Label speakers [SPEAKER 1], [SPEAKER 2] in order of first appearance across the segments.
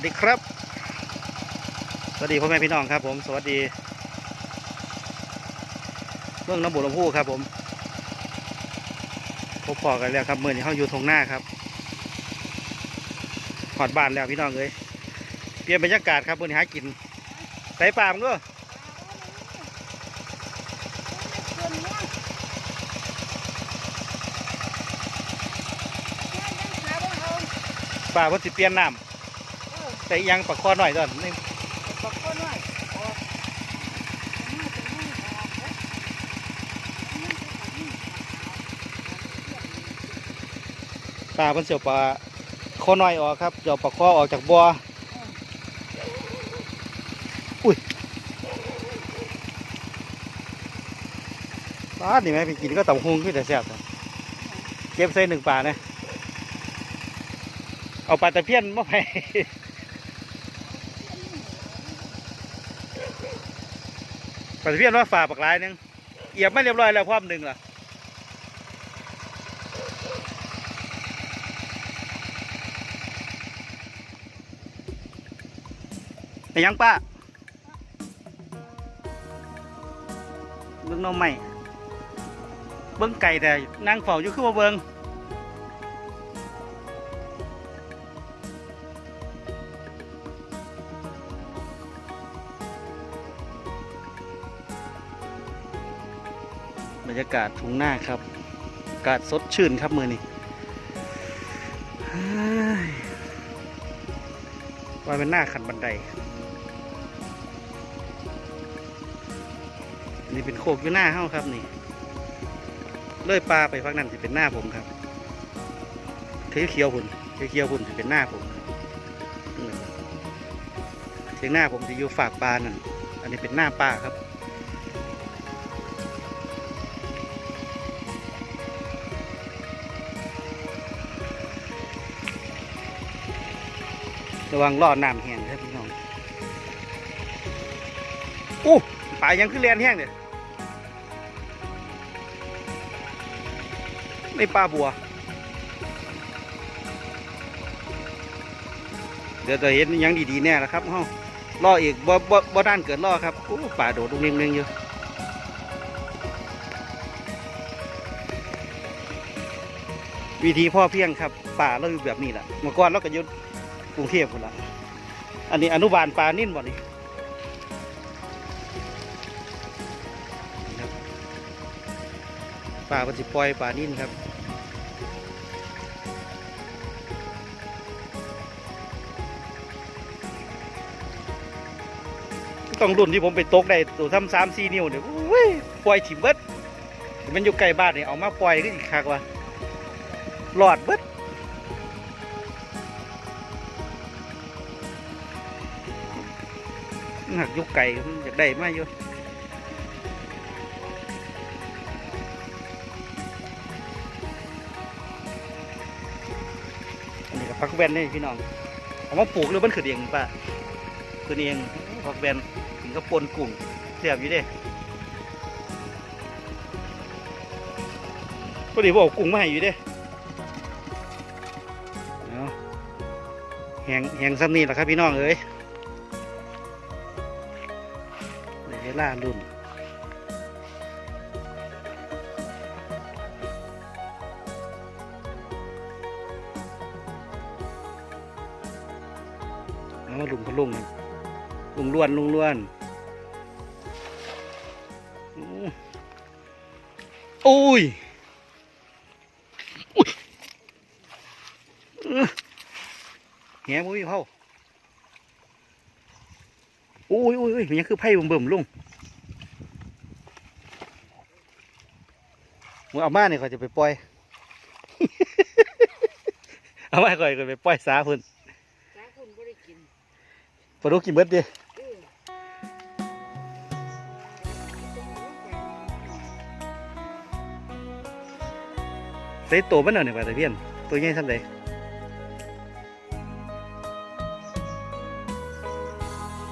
[SPEAKER 1] วัสดีครับ สวัสดีพ่อแม่พี่น้องครับผม สวัสดี เมืองน้ำบุรลำพูครับผม พบพอกันแล้วครับเมื่อนี้เขาอยู่ทงหน้าครับหอดบ้านแล้วพี่น้องเลยเปลี่ยนบรรยากาศครับเมื่อนี้หากินใส่ปลามันก็ปลาเพิ่นสิเปลี่ยนน้ำ แต่ยังปลาคอหน่อยตอนนี่ปลาเพิ่นเสียวปลาคอหน่อยออกครับเดี๋ยวปลาคอออกจากบ่ออุ้ยปลานี่ไหมไปกินก็ต่ำฮุงขึ้นแต่แซ่บเก็บใส่หนึ่งปลานะเอาปลาตะเพียนมาไป ปลาตะเพียนว่าฝ่าปากลายหนึงเหยียบไม่เรียบร้อยแล้วพร้อมหนึ่งล่ะไปยังป้าเบิ้งน้องใหม่เบิ้งไก่แต่นั่งเฝ้าอยู่คือว่าเบิ้ง บรรยากาศทุ่งหน้าครับอากาศสดชื่นครับมือนี้เฮ้ยว่าเป็นหน้าขันบันไดนี่เป็นโคกอยู่หน้าเฮ้าครับนี่เลื่อยปลาไปฟักนั่นจะเป็นหน้าผมครับเขียวเขียวๆหุ่นเขียวเขียวๆหุ่นจะเป็นหน้าผมเชียงหน้าผมจะอยู่ฝากปลานั่นอันนี้เป็นหน้าปลาครับ ระวังล่อน้ำแห้งครับพี่น้องอู้ปลายังขึ้นเรียนแห้งเนี่ยไม่ปลาบัว เดี๋ยวจะเห็นยังดีๆแน่ละครับเฮาล่ออีกบ่บ่บ่ด้านเกิดล่อครับอู้ปลาโดดลงเนียงๆอยู่วิธีพ่อเพียงครับป่าเราอยู่แบบนี้แหละเมื่อก่อนเราก็ยุด รุงเทพคนละอันนี้อนุบาลปลานิ่นบ่นี่ปลาปฏิปล่อยปลานิ่นครับต้องรุ่นที่ผมไปตกได้ตัวทำสามสี่นิ้วเนี่ยโอ้ยปล่อยถิ่มเบิดมันอยู่ใกล้บ้านเนี่ยเอามาปล่อยก็อีกคักว่าหลอดเบิด มันหักอยุกไก่มันอยากได้มาอยู่อันนี้ก็พักแว่นนี่พี่น้องเอามาปลูกหรือมันขึ้นเองป่ะขึ้นเองพักแว่นถึงก็ปนกุ้งเสียบอยู่เด้พอดีบอกกุ้งมาให้อยู่เด้เอาแหงแหงซ้ำนี่แหละครับพี่น้องเอ้ย ลารุ่น เอาลุงพะลุงนี่ลุงล้วนลุงล้วนอุ้ยอุ้ยแหงมุ้ยเผาอุ้ยอุ้ยอุ้ยมันยังคือไพ่เบิ่มๆลุง มึงเอามาเนี่ยเขาจะไปปล่อย เอามาก่อนก่อนไปปล่อยสาพุ่น
[SPEAKER 2] สาคุณบ่ได้กิน
[SPEAKER 1] ปลาดุกกินเบิดดิ
[SPEAKER 2] เออ
[SPEAKER 1] ใส่ตัวมันหน่อยหนึ่งปลาตะเพียนตัวใหญ่สักใด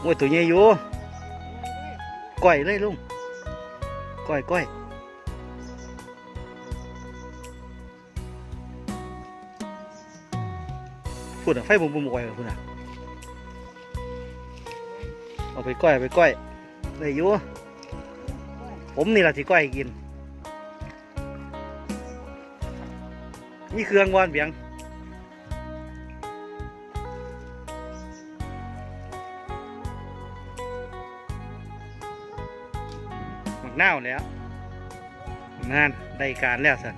[SPEAKER 1] โอ้ยตัวใหญ่อยู่ก้อยเลยลุงก้อยก้อย พูดอะไฟบุ้มบุ้มก้อยพุ่นอะเอาไปก้อยไปก้อยได้อยู่ผมนี่แหละที่ก้อยกินนี่เครื่องวอนเบียงหมักเน่าวแล้วงานได้การแล้วสัน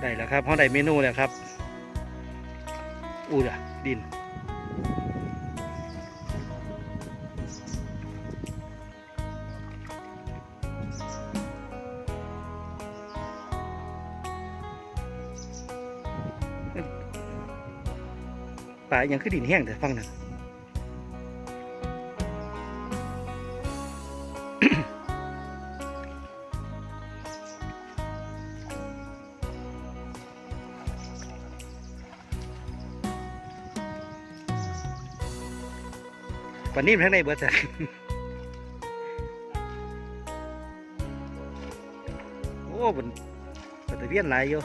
[SPEAKER 1] ได้แล้วครับเขาะได้เมนูแล้วครับ อู้ดะดินป่ายังคือดินแห้งแต่ฟังนั่นันนี้มันทั้งในเบิดจ้ะโอ้บนบนตะเวียนหลายอยู่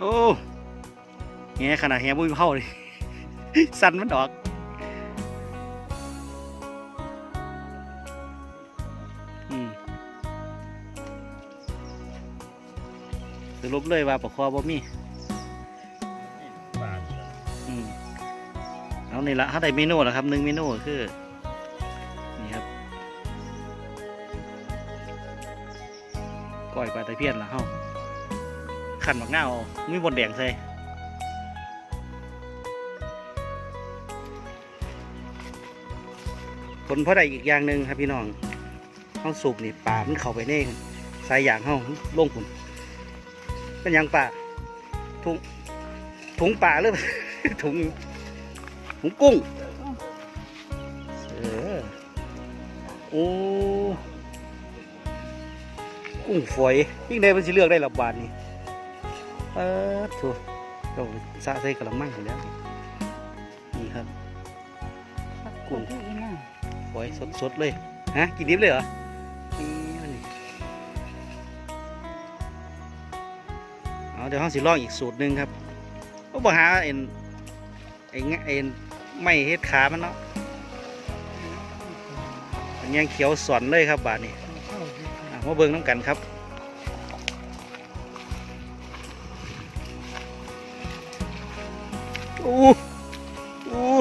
[SPEAKER 1] โอ้แหขนาดแหบุ้ยเผาเลยสั่นมันออกอืมสรุปเลยว่าปะคอบ่มีอืมเอานี่ละถ้าได้เมนูแล้วครับหนึ่งเมนูก็คือนี่ครับก้อยปลาตะเพียนละเฮา ขันบักหน้าวเอามีบนแดงใส่ผลเพราะใดอีกอย่างหนึ่งครับพี่น้องห้องสูบนี่ป่ามันเข้าไปในสายยางห้องลงผุนเป็นยังป่าถุงถุงป่าหรือถุงถุงกุ้งเออโอ้กุ้งฝอยยิ่งได้มันสิเลือกได้ระบบาดนี่ เออถูกเราสะใส่กระมังอยู่แล้วนี่ครับ
[SPEAKER 2] กุ้งที่อีน่ะ
[SPEAKER 1] ฝอยสดๆเลยฮะกินดิบเลยเหรอนี่มันนี่เอาเดี๋ยวห้องสิลองอีกสูตรหนึ่งครับก็บอกหาเอ็นไอ้เงี้ยเอ็นไม่เฮ็ดขามันเนาะเป็นยังเขียวสอนเลยครับบาทนี้
[SPEAKER 2] เข้าดี
[SPEAKER 1] อะมาเบิ่งน้ำกันครับ อู้อู้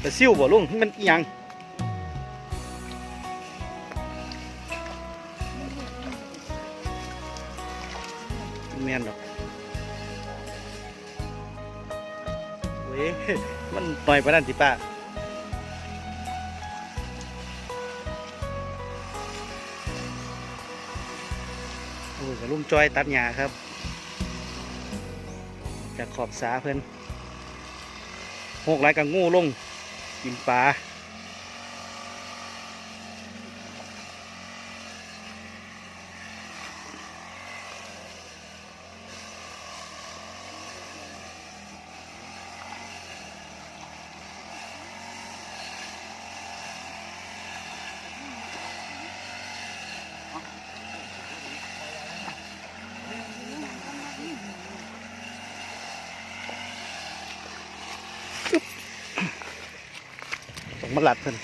[SPEAKER 1] แต่ซิ่วบ่ลุงมันอิหยังเมียนดอกเว้ยมันหน่อยไปนั่นสิป้า กับลุงจอยตัดหญ้าครับ จากขอบสาเพิ่นหกหลกับงูลงกินปลา มาหลัดเพิ่น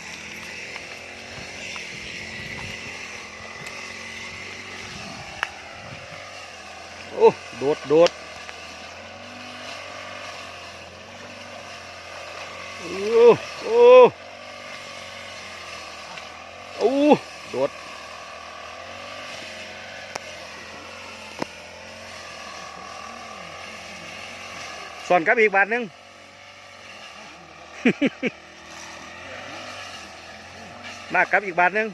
[SPEAKER 1] โอ้โดดโดดโอ้โอ้โอ้โดดสอนกับอีกบาทหนึง มากครับอีกบาทหนึง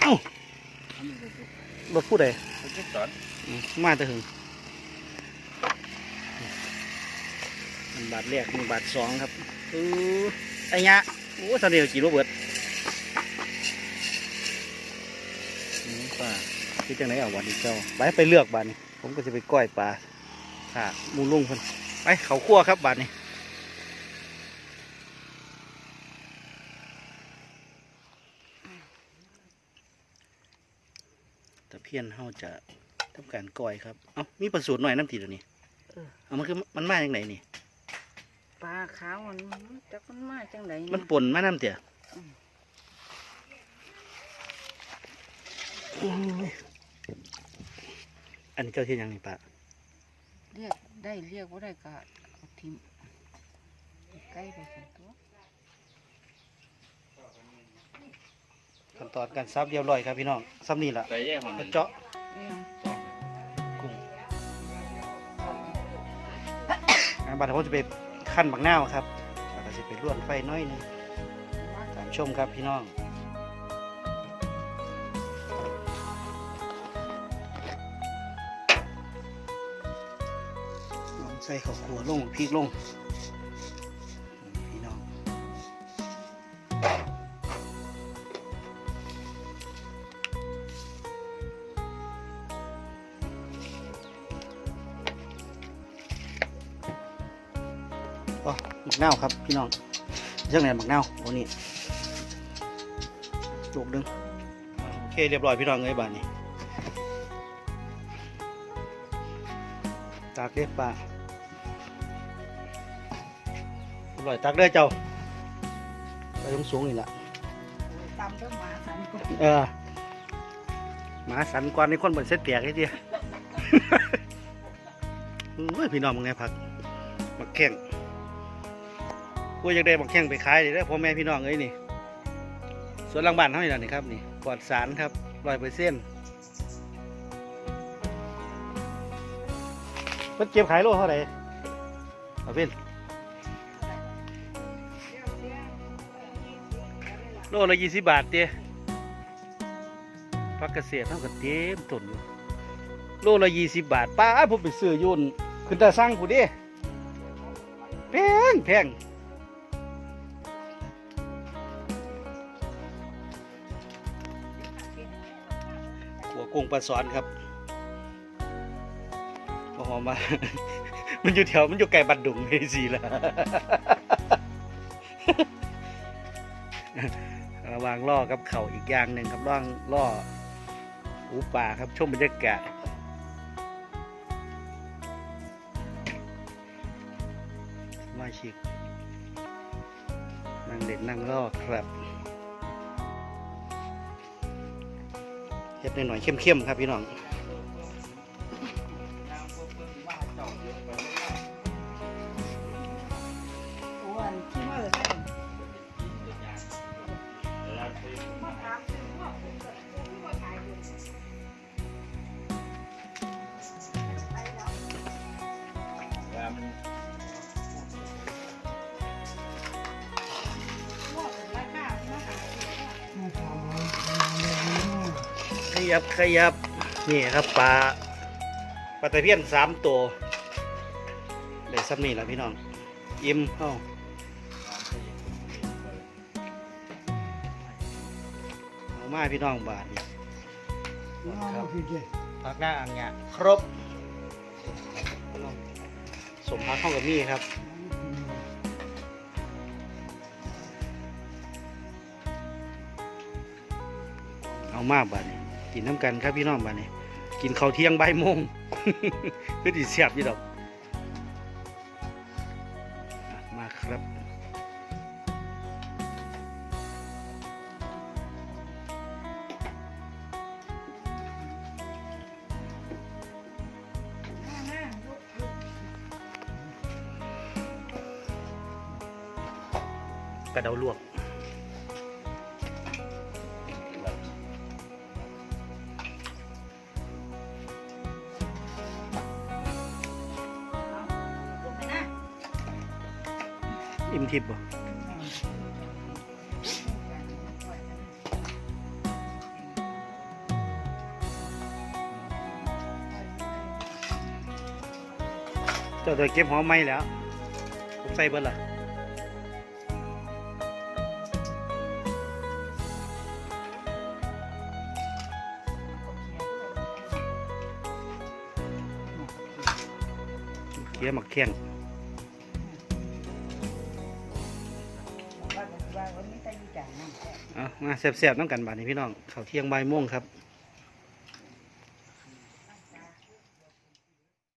[SPEAKER 1] เอ้ารถผู้ใดอืมมาแต่หึงอันบาทแรกหนึ่งบาทสองครับเออไอ้ยะโอ้ตอนนี้กี่โรเบิร์ตอืมป้าคิดจังไหนเอาวันนี้เจ้าไปไปเลือกบาทนี้ผมก็จะไปก้อยปลาค่ะหมูลุงคนไปเขาคั่วครับบาทนี้ ตะเพียนเฮาจะทำการก้อยครับ เอ้ามีประสูตรหน่อยน้ำตีเดี๋ยวนี้
[SPEAKER 2] เออ
[SPEAKER 1] เอามันคือมันมาอย่างไหนนี่
[SPEAKER 2] ปลาขาวมันจักมันมาจังได
[SPEAKER 1] มันป่นมาน้ำเตี่ย
[SPEAKER 2] อืม
[SPEAKER 1] โอ้ยอันนี้เจ้าที่ยังนี่ปะ
[SPEAKER 2] เรียกได้เรียกว่าได้ก็เอาทิมใกล้ไปสันตัว
[SPEAKER 1] ขั้นตอนการซับเรียบร้อยครับพี่น้องซับนี่แหละ
[SPEAKER 3] ใส่แย่ของ
[SPEAKER 1] ก็เจาะ
[SPEAKER 2] เรียง
[SPEAKER 1] กุ้งอันบัดผมจะไปขั้นบักนาวครับแล้วก็จะไปลวกไฟน้อยหนึง
[SPEAKER 2] มา
[SPEAKER 1] ตามชมครับพี่น้องใส่ข้าวขัวลงพริกลง อ๋อหมักนาวครับพี่น้องเรื่องไหนหมักนาวโอ้นี่ลูกหนึงโอเคเรียบร้อยพี่น้องเอ้ยบ้านนี้ตากเรียบปลาเรียบร้อยตักเด้อเจ้า ไปตรงสูงนี่แหละ
[SPEAKER 2] ตำต้องมาสันก็
[SPEAKER 1] เออหมาสันกวนในคนบนเส้นเตียกไอ้เดียเฮ้ยพี่น้องมึงไงผักบักแข้ง กูอยากได้บักแข้งไปขายเลยเด้อพ่อแม่พี่น้องเอ้ยนี่สวนหลังบ้านเท่านี้แหละนี่ครับนี่ปลอดสารครับร้อยเปเซ็นเพิ่นเก็บขายโลเท่าไหร่เอาเป็นโลละยี่สิบบาทเตี้ยพักเกษตรเท่ากับเต็มต้นอยู่โลละยี่สิบบาทป้าผมไปซื้ออยุ่นขึ้นตาสั่งผู้เด้แพงแพง กุ้งปลาสอนครับพอมมา มันอยู่แถวมันอยู่ไกลบัดดุงไอ้สิละระวางล่อกับเข่าอีกอย่างหนึ่งครับล่องล่อหูป่าครับชมบรรยากาศมาชิกนั่งเล่นนั่งล่อครับ เห็ดหน่อยๆเข้มๆครับพี่น้อง ยับขยับนี่ครับปลาปลาตะเพียนสามตัวได้ซ้ำนี่แหละพี่น้องอิ่มเข้าเอามาพี่น้องบาทนี่ครับผักหน้าอ่างเนี่ยครบสมพักเข้ากับมี่ครับเอามากบาทนี่ กินน้ำกันครับพี่น้องบาทนี่กินข้าวเที่ยงใบมงคือดีเสียบยู่ดอกมาครับกระเดาลวก อิ่มทิพย์บ่เจ้าตัวเก็บหอมไหมแล้วผมใส่เบิดละเคี้ยวหมักเคี่ยง แสบๆน้ำกันบาดนี้พี่น้องเขาเที่ยงใบม่วงครับ